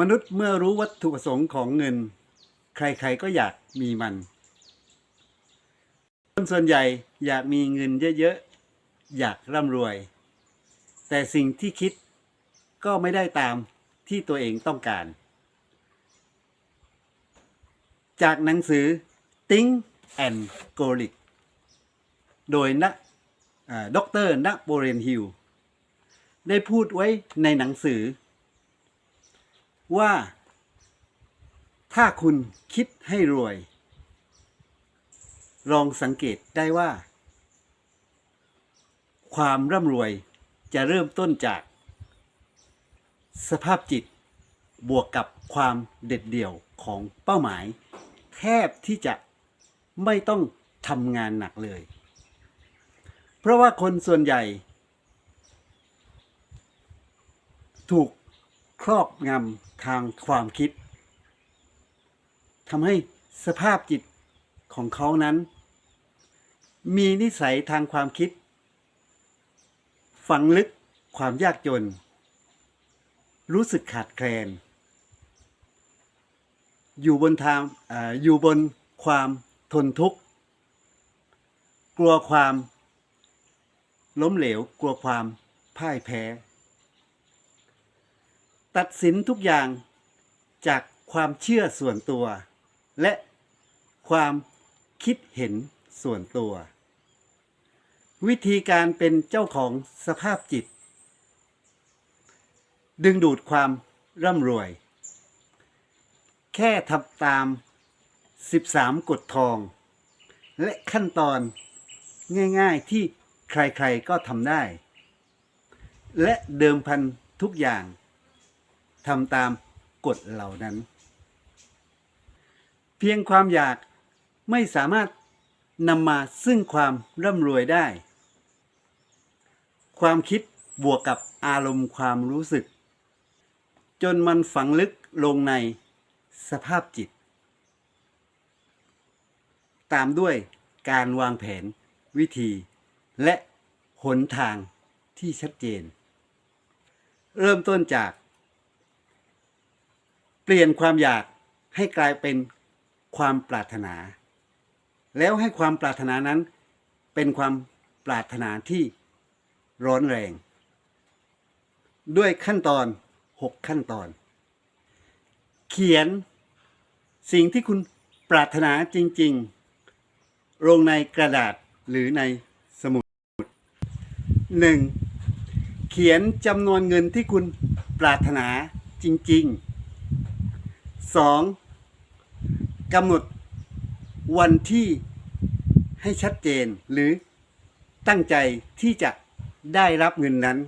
มนุษย์เมื่อรู้วัตถุประสงค์ของเงิน ใครๆก็อยากมีมันคนส่วนใหญ่อยากมีเงินเยอะๆ อยากร่ำรวย แต่สิ่งที่คิดก็ไม่ได้ตามที่ตัวเองต้องการ จากหนังสือ Think and Go Rich โดยนักดรนโปเรนฮิลได้พูดไว้ในหนังสือ ว่า ถ้าคุณคิดให้รวย ลองสังเกตได้ว่า ความร่ำรวยจะเริ่มต้นจาก สภาพจิตบวกกับความเด็ดเดี่ยวของเป้าหมาย แทบที่จะไม่ต้องทำงานหนักเลย เพราะว่าคนส่วนใหญ่ ถูกครอบงำ ทางความคิดทำให้สภาพจิตของเขานั้น มีนิสัยทางความคิด ฝังลึกความยากจน รู้สึกขาดแคลน อยู่บนทางออยู่บนความทนทุกข์ กลัวความล้มเหลว กลัวความพ่ายแพ้ ตัดสินทุกอย่างจากความเชื่อส่วนตัว และความคิดเห็นส่วนตัว วิธีการเป็นเจ้าของสภาพจิต ดึงดูดความร่ำรวย แค่ทำตาม 13 กฎทอง และขั้นตอนง่ายๆที่ใครๆก็ทำได้ และเดิมพันทุกอย่าง ทำตามกฎเหล่านั้น เพียงความอยากไม่สามารถนำมาซึ่งความร่ำรวยได้ ความคิดบวกกับอารมณ์ความรู้สึก จนมันฝังลึกลงในสภาพจิต ตามด้วยการวางแผนวิธี และหนทางที่ชัดเจน เริ่มต้นจาก เปลี่ยนความอยากให้กลายเป็นความปรารถนา แล้วให้ความปรารถนานั้น เป็นความปรารถนาที่ร้อนแรง ด้วยขั้นตอน 6 ขั้นตอน เขียนสิ่งที่คุณปรารถนาจริง ๆ ลงในกระดาษหรือในสมุด 1. เขียนจำนวนเงินที่คุณปรารถนาจริง ๆ 2. กำหนดวันที่ให้ชัดเจนหรือตั้งใจที่จะได้รับเงินนั้น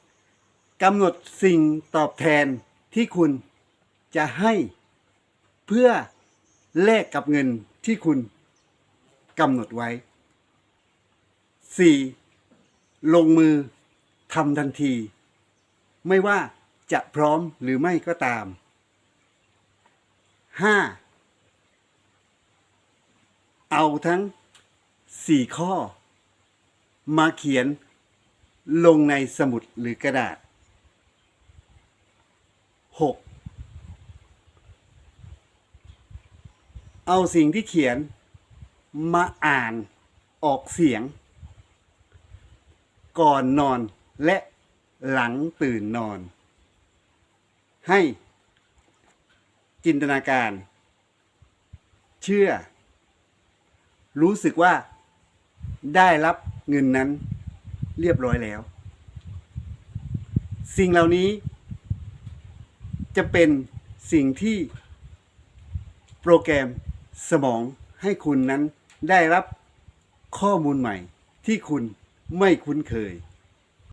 3. กำหนดสิ่งตอบแทนที่คุณจะให้เพื่อแลกกับเงินที่คุณกำหนดไว้ 4. ลงมือทำทันที ไม่ว่าจะพร้อมหรือไม่ก็ตาม 5. เอาทั้ง 4 ข้อ มาเขียนลงในสมุดหรือกระดาษ 6. เอาสิ่งที่เขียนมาอ่านออกเสียง ก่อนนอนและ หลังตื่นนอน ให้จินตนาการ เชื่อ รู้สึกว่าได้รับเงินนั้นเรียบร้อยแล้ว สิ่งเหล่านี้ จะเป็นสิ่งที่โปรแกรมสมองให้คุณนั้นได้รับข้อมูลใหม่ที่คุณไม่คุ้นเคย